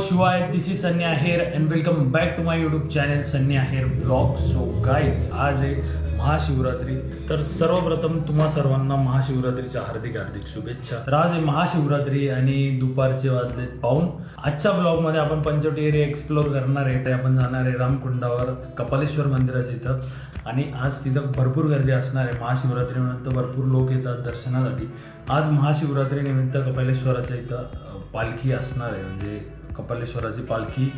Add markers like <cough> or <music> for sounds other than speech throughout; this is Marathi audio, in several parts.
शिवाय this is Sanya Aher and welcome back to my YouTube channel Sunny Aher blog so guys आज आहे महाशिवरात्री. तर सर्वप्रथम तुम्हा सर्वांना महाशिवरात्रीच्या हार्दिक हार्दिक शुभेच्छा. तर आज आहे महाशिवरात्री आणि दुपारचे वाजले पाहून आजच्या ब्लॉगमध्ये आपण पंचवटी एरिया एक्सप्लोर करणार आहे. आपण जाणार आहे रामकुंडावर कपालेश्वर मंदिराच्या इथं. आणि आज तिथं भरपूर गर्दी असणार आहे. महाशिवरात्रीनंतर भरपूर लोक येतात दर्शनासाठी. आज महाशिवरात्री निमित्त कपालेश्वराच्या इथं पालखी असणार आहे. म्हणजे कपालेश्वराची पालखी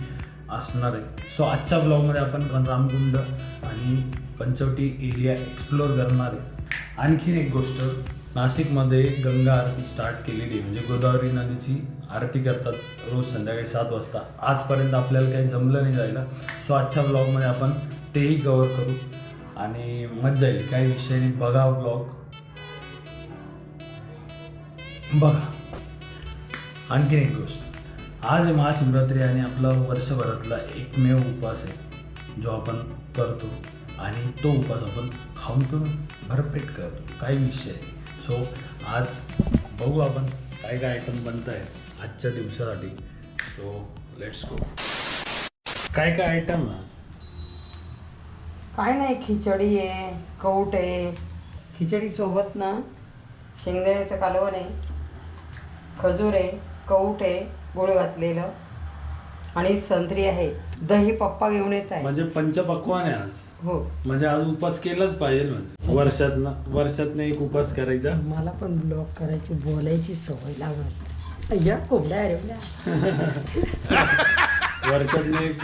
असणार आहे. सो आजच्या ब्लॉगमध्ये आपण पण रामकुंड आणि पंचवटी एरिया एक्सप्लोअर करणार आहे. आणखीन एक गोष्ट नाशिकमध्ये गंगा आरती स्टार्ट केलेली आहे. म्हणजे गोदावरी नदीची आरती करतात रोज संध्याकाळी सात वाजता. आजपर्यंत आपल्याला काही जमलं नाही जायला. सो आजच्या ब्लॉगमध्ये आपण तेही कवर करू आणि मजा येईल. काही विषय नाही. बघा ब्लॉग बघा. आणखीन एक गोष्ट. आज महाशिवरात्री आणि आपला वर्षभरातला एकमेव उपवास आहे जो आपण करतो आणि तो उपास आपण खाऊन पिऊन भरपेट करतो. काही विषय सो आज बघू आपण काय काय आयटम बनत आहे आजच्या दिवसासाठी. सो लेट्स गो काय काय आयटम ना काय नाही खिचडी आहे कौट आहे. खिचडी सोबत ना शेंगदाण्याचं कालवण आहे खजूर आहे कौट आहे गोळ घातलेलं. आणि संत्री आहे. दही पप्पा घेऊन येत आहे. म्हणजे पंचपक्वान आहे आज. हो. म्हणजे आज उपवास केलाच पाहिजे म्हणजे. वर्षात वर्षातनं एक उपवास करायचा? मला पण ब्लॉग करायची बोलायची सवय लागल या कोंबड्या अरे <laughs> वर्षातनं एक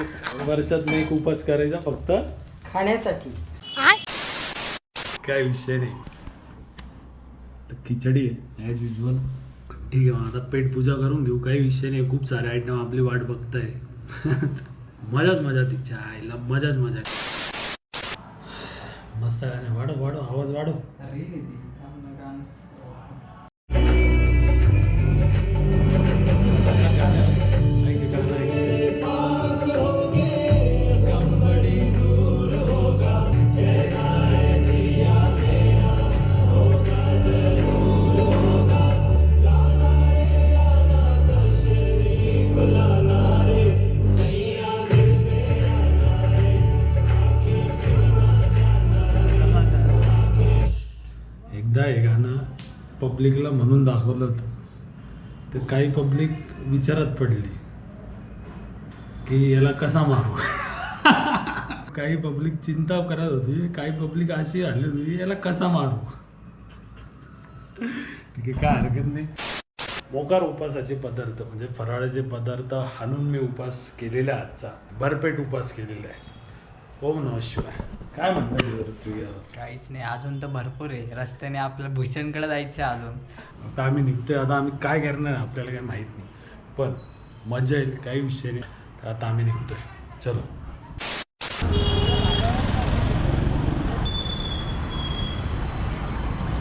वर्षातनं एक उपवास करायचा फक्त? खाण्यासाठी. काय विषय नाही. खिचडी आहे ॲज युजल ठीक आहे मग आता पेट पूजा करून घेऊ. काही विषय नाही खूप सारे आयटम आपली वाट बघताय. <laughs> मजाच मजा तिच्या आईला मजाच मजा. मस्त गाणे वाढव वाढव आवाज वाढव. म्हणून दाखवलं तर. काही पब्लिक विचारात पडली की याला कसा मारू? <laughs> काही पब्लिक चिंता करत होती काही पब्लिक अशी आली होती याला कसा मारू? ठीक आहे काय हरकत नाही. मोकार उपासाचे पदार्थ म्हणजे फराळाचे पदार्थ हाणून मी उपास केलेला आहे आजचा. भरपेट उपास केलेला आहे. ओम नम शिवाय. काय म्हणतात तू यावर? काहीच नाही अजून तर भरपूर आहे. रस्त्याने आपल्याला भूषणकडे जायचं आहे अजून. आता आम्ही निघतोय आता आम्ही काय करणार आहे आपल्याला काही माहीत नाही. पण मजा येईल काही विषय नाही. तर आता आम्ही निघतोय. चलो.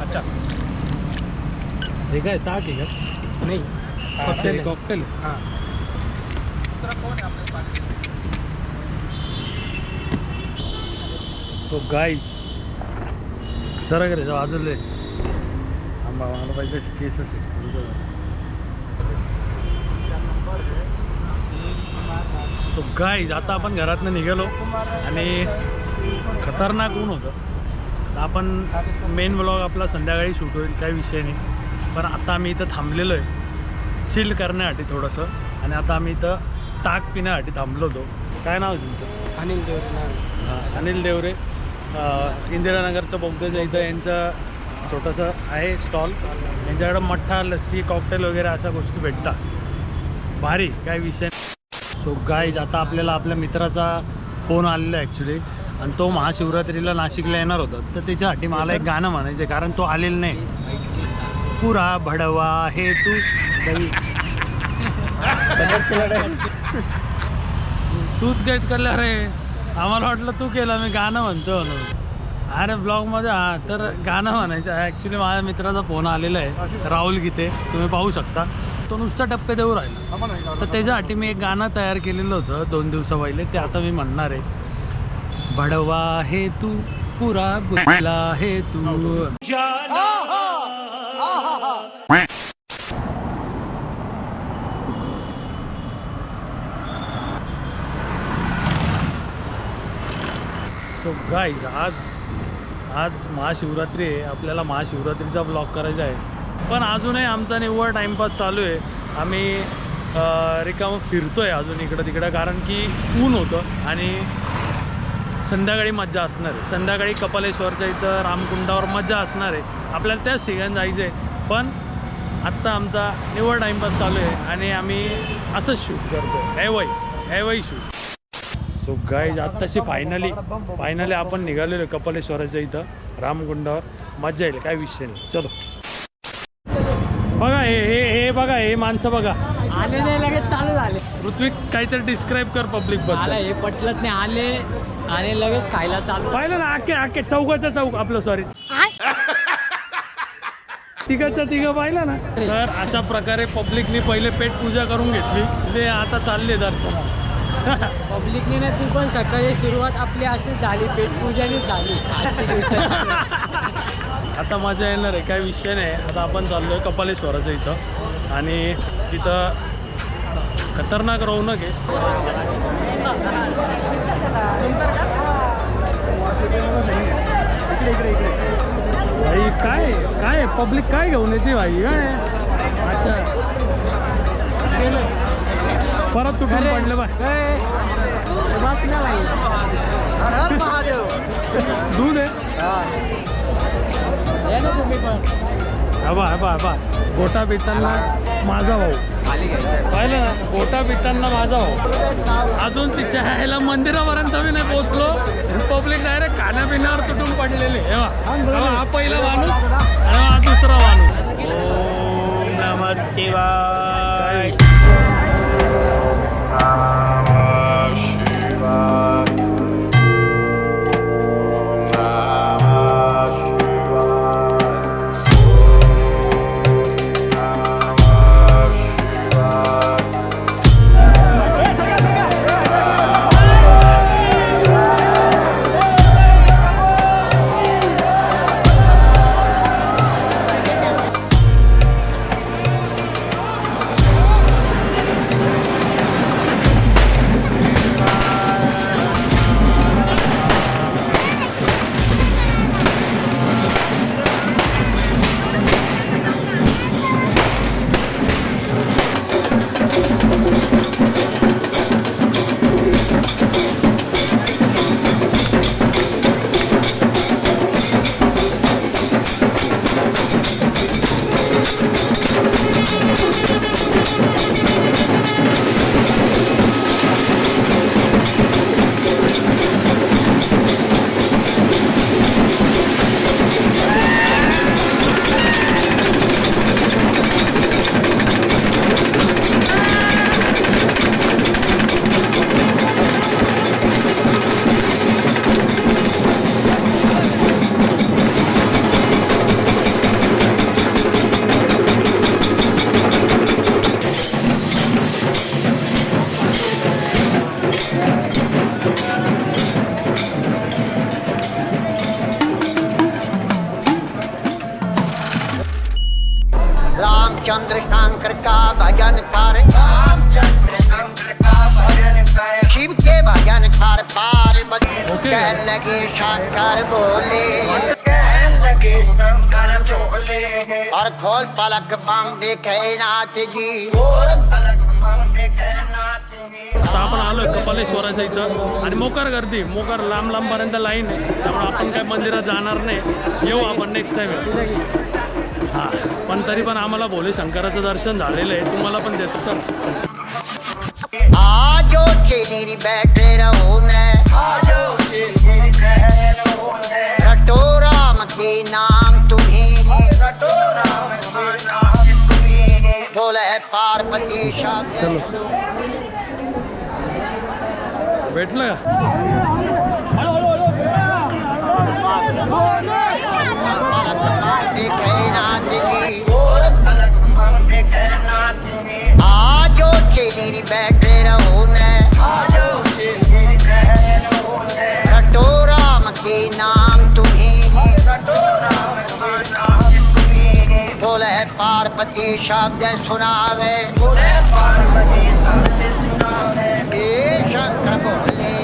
अच्छा. हे काय ताक आहे का? नाही कॉकटेल कॉकटेल सो गाईज सर करे वाजवले आंबा मला पाहिजे केसच सो गाईज आता आपण घरातनं निघालो आणि खतरनाक ऊन होतं. आता आपण मेन ब्लॉग आपला संध्याकाळी शूट होईल काही विषय नाही. पण आता आम्ही इथं थांबलेलो आहे. चिल करण्यासाठी थोडंसं. आणि आता आम्ही इथं ताक पिण्यासाठी थांबलो होतो. काय नाव तुमचं? अनिल देवरे हा, अनिल देवरे. इंदिरानगरचं बौद्ध इथं यांचं छोटंसं आहे स्टॉल यांच्याकडं मठ्ठा लस्सी कॉकटेल वगैरे अशा गोष्टी भेटतात. भारी काय विषय सो गाईज आता आपल्याला आपल्या मित्राचा फोन आलेला आहे ॲक्च्युली आणि तो महाशिवरात्रीला नाशिकला येणार होता. तर त्याच्यासाठी मला एक गाणं म्हणायचं आहे कारण तो आलेला नाही. पुरा भडवा हे तू. तूच गेट करला रे. आम्हाला वाटलं तू केलं मी गाणं म्हणतो म्हणून. अरे ब्लॉगमध्ये हा तर गाणं म्हणायचं आहे. ॲक्च्युली माझ्या मित्राचा फोन आलेला आहे राहुल गीते. तुम्ही पाहू शकता. तो नुसता टप्पे देऊ राहिला. तर त्याच्यासाठी मी एक गाणं तयार केलेलं होतं दोन दिवसा पहिले. ते आता मी म्हणणार आहे. भडवा हे तू पुरा बुला हे तू. हो, हो. सो गाईज आज आज महाशिवरात्री आहे. आपल्याला महाशिवरात्रीचा ब्लॉग करायचा आहे. पण अजूनही आमचा निव्वळ टाईमपास चालू आहे. आम्ही रिकाम फिरतो आहे अजून इकडं तिकडं कारण की ऊन होतं आणि संध्याकाळी मज्जा असणार आहे. संध्याकाळी कपालेश्वरच्या इथं रामकुंडावर मज्जा असणार आहे. आपल्याला त्याच ठिकाणी जायचं आहे पण आत्ता आमचा निवड टाईमपास चालू आहे आणि आम्ही असंच शूट करतो ऐवई ऐवई शूट सो गाईज आत्ताशी फायनली फायनली आपण निघालेलो कपालेश्वराच्या इथं रामकुंडावर मजा येईल काय विषय नाही. चलो. बघा हे हे हे बघा हे माणसं बघा. आले नाही लगेच चालू झाले. ऋत्विक काहीतरी डिस्क्राईब कर पब्लिक मला बद्दल हे पटलत नाही आले आणि लगेच खायला चालू. पाहिलं ना आखे आखे चौकाचा चौक आपलं सॉरी तिघाचा तिघ पाहिलं ना. तर अशा प्रकारे पब्लिकनी पहिले पेट पूजा करून घेतली. ते आता चालले दर्शनाला पब्लिकने ना तू पण सकाळी सुरुवात आपली अशीच झाली पेटपूजानीच झाली. आजच्या दिवसाची. आता मजा येणार आहे काय विषय नाही. आता आपण चाललोय कपालेश्वराचं इथं. आणि तिथं खतरनाक रौनक आहे. भाई काय काय पब्लिक काय घेऊन येते भाई? काय? अच्छा. गेलं. परत तुटून पडलं बाय बस ना भाई दूध आहे. हबा हबा हबा गोटा पितांना माझा भाऊ. पाहिलं ना? गोटा पितांना माझा भाऊ. अजून तिच्या ह्याला मंदिरापर्यंत मी नाही पोहोचलो. पब्लिक डायरेक्ट खाण्यापिण्यावर तुटून पडलेले. हे पहिला माणूस आणि हा दुसरा माणूस. ओम नमः शिवाय. पार्वती लगे शंकर बोले कह लगे शंकर बोले और खोल पलक बम देखे नाथ जी खोल पलक बम देखे नाथ जी आता आपण आलो कपालेश्वराच्या इथं. आणि मोकार गर्दी मोकार लांब लांबपर्यंत लाईन आहे. त्यामुळे आपण काय मंदिरात जाणार नाही. येऊ आपण नेक्स्ट टाइम हां पण तरी पण आम्हाला भोले शंकराचं दर्शन झालेलं आहे. तुम्हाला पण देतो चल. आजो चेली बैठे रहो मैं आजो चेली बैठे रहो मैं रटो राम के नाम तुम्हें रटो राम के नाम तुम्हें बोले पार्वती शब्द भेटलं का देखे नाथ जी आजो चेली बैठे रहो मैं आजो चेली बैठे रहो मैं रटो राम के नाम तुम्हें रटो राम के नाम तुम्हें बोले पार्वती शब्द सुनावे बोले पार्वती शब्द सुनावे हे शंकर बोले लेरी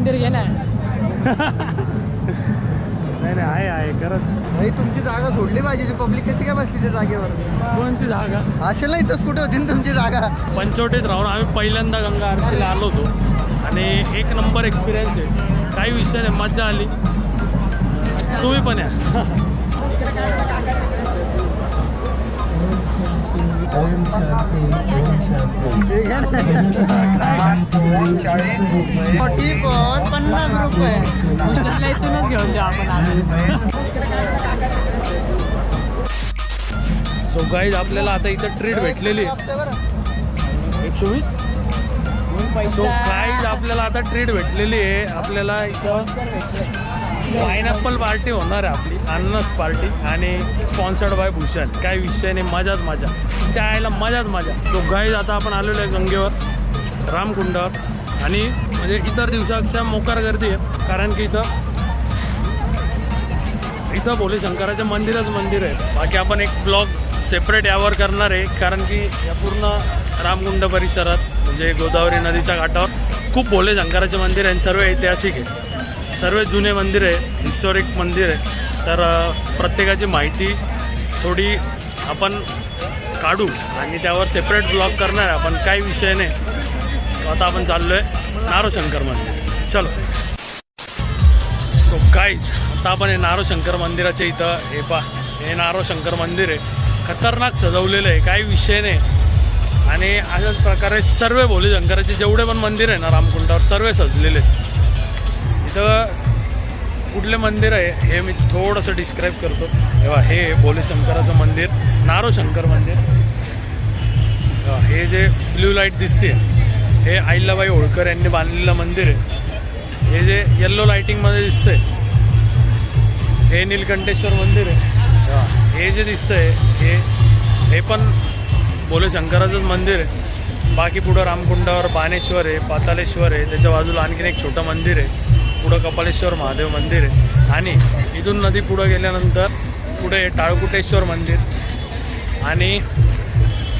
मंदिर घे ना नाही नाही आहे आहे खरंच. भाई तुमची जागा सोडली पाहिजे. ती पब्लिक कशी काय बसली त्या जागेवर? कोणची जागा? असेल ना इथंच कुठे होती ना तुमची जागा. पंचवटीत राहून आम्ही पहिल्यांदा गंगा आरतीला आलो होतो. आणि एक नंबर एक्सपिरियन्स आहे. काही विषय नाही मजा आली. तुम्ही पण या. <laughs> <laughs> <laughs> मोठी पण पन्नास रुपये. भूषणला इथूनच घेऊन जाऊ आपण सो गाईज आपल्याला आता इथं ट्रीट भेटलेली. आहे एकशे वीस सो गाईज आपल्याला आता ट्रीट भेटलेली आहे. आपल्याला इथं पायनॅपल पार्टी होणार आहे आपली अननस पार्टी आणि स्पॉन्सर्ड बाय भूषण. काय विषय नाही मजाच मजा. चायला मजाच मजा. सो गाईज आता आपण आलेलो आहे गंगेवर. रामकुंडावर आणि म्हणजे इतर दिवसापेक्षा मोकार गर्दी आहे कारण की इथं इथं भोले शंकराचं मंदिरच मंदिर आहे. बाकी आपण एक ब्लॉग सेपरेट यावर करणार आहे. कारण की या पूर्ण रामकुंड परिसरात म्हणजे गोदावरी नदीच्या घाटावर खूप भोले शंकराचे मंदिर आहे आणि सर्व ऐतिहासिक आहे. सर्व जुने मंदिर आहे. हिस्टॉरिक मंदिर आहे. तर प्रत्येकाची माहिती थोडी आपण काढू आणि त्यावर सेपरेट ब्लॉग करणार आहे. आपण काही विषय नाही. आता आपण चाललो आहे नारोशंकर मंदिर चलो. सो गाईज आता आपण हे नारो शंकर मंदिराच्या इथं हे पा हे नारो शंकर मंदिर आहे. खतरनाक सजवलेलं आहे काही विषय नाही. आणि अशाच प्रकारे सर्व भोले शंकराचे जेवढे पण मंदिर आहे ना रामकुंडावर सर्व सजलेले इथं कुठले मंदिर आहे हे मी थोडंसं डिस्क्राईब करतो. तेव्हा हे भोले शंकराचं मंदिर नारो शंकर मंदिर. हे जे ब्ल्यू लाइट दिसते. हे अहिल्याबाई होळकर यांनी बांधलेलं मंदिर आहे. हे जे येल्लो लाइटिंगमध्ये दिसतंय हे नीलकंठेश्वर मंदिर आहे. हे जे दिसतंय हे हे पण भोले शंकराचंच मंदिर आहे. बाकी पुढं रामकुंडावर बाणेश्वर आहे पातालेश्वर आहे त्याच्या बाजूला आणखीन एक छोटं मंदिर आहे. पुढं कपालेश्वर महादेव मंदिर आहे. आणि इथून नदी पुढं गेल्यानंतर पुढे टाळकुटेश्वर मंदिर. आणि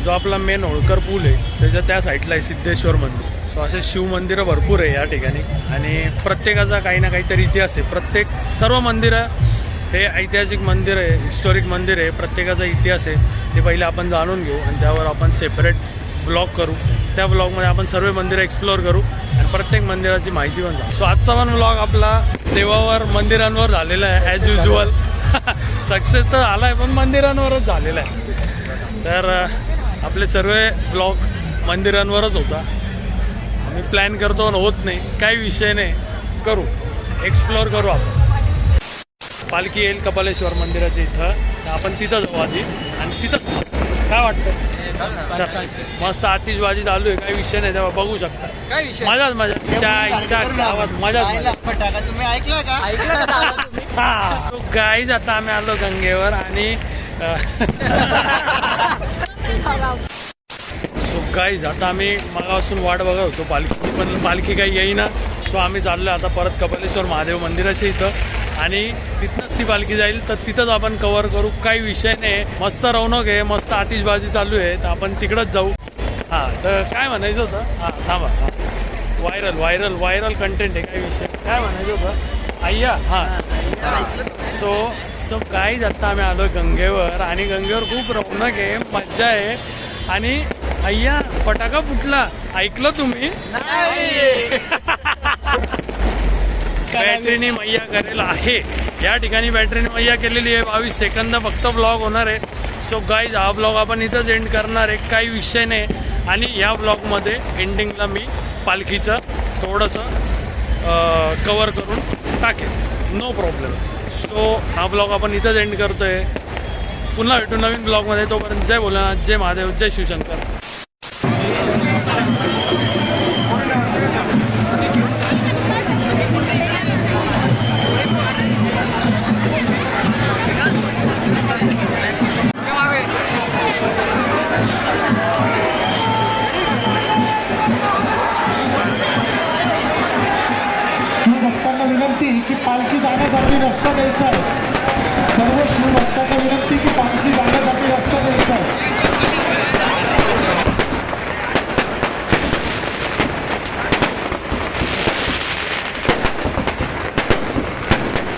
जो आपला मेन होळकर पूल आहे त्याच्या त्या साईडला आहे सिद्धेश्वर मंदिर. सो असे शिवमंदिरं भरपूर आहे या ठिकाणी. आणि प्रत्येकाचा काही ना काहीतरी इतिहास आहे. प्रत्येक सर्व मंदिरं हे ऐतिहासिक मंदिर आहे हिस्टॉरिक मंदिर आहे प्रत्येकाचा इतिहास आहे ते पहिले आपण जाणून घेऊ आणि त्यावर आपण सेपरेट ब्लॉग करू. त्या ब्लॉगमध्ये आपण सर्व मंदिरं एक्सप्लोअर करू आणि प्रत्येक मंदिराची माहिती पण सांगू. सो आजचा पण ब्लॉग आपला देवावर मंदिरांवर झालेला आहे ॲज युजल सक्सेस तर झाला आहे पण मंदिरांवरच झालेला आहे. तर आपले सर्व ब्लॉग मंदिरांवरच होता. आम्ही प्लॅन करतो होत नाही. काही विषय नाही. करू. एक्सप्लोअर करू आपण. पालखी येईल कपालेश्वर मंदिराच्या इथं. आपण तिथं जाऊ आधी. आणि तिथंच. काय वाटतं? चल. मस्त आतिषबाजी चालू आहे. काही विषय नाही. तेव्हा बघू शकता. काय विषय मजाच मजा च्या च्या गावात मजाच तुम्ही ऐकलं का? ऐकलं? हा. गाईज आता आम्ही आलो गंगेवर आणि <laughs> सो गाईज आता आम्ही मगापासून वाट बघत होतो. पालखी पण पालखी काही येईना. सो आम्ही चाललो आता परत कपालेश्वर महादेव मंदिराच्या इथं. आणि तिथनंच ती पालखी जाईल. तर तिथंच आपण कवर करू. काही विषय नाही. मस्त रौनक आहे. मस्त आतिषबाजी चालू आहे. तर आपण तिकडंच जाऊ. हां तर काय म्हणायचं होतं? हां थांबा. हां. व्हायरल व्हायरल व्हायरल कंटेंट आहे. काही विषय काय म्हणायचं होतं? अय्या हां. सो सो काय आता आम्ही आलो गंगेवर आणि गंगेवर खूप रौनक आहे मज्जा आहे. आणि अय्या फटाका फुटला. ऐकलं तुम्ही? <laughs> बॅटरीने मैया करेल आहे. या ठिकाणी बॅटरीने मैया केलेली आहे. बावीस सेकंद फक्त ब्लॉग होणार आहे. सो गाईज हा ब्लॉग आपण इथंच एंड करणार आहे. काही विषय नाही. आणि या ब्लॉगमध्ये एंडिंगला मी पालखीचं थोडंसं कवर करून टाकेल नो प्रॉब्लेम सो हा ब्लॉग आपण इथंच एंड करतो आहे पुन्हा भेटू नवीन ब्लॉगमध्ये तोपर्यंत जय बोला जय महादेव जय शिवशंकर.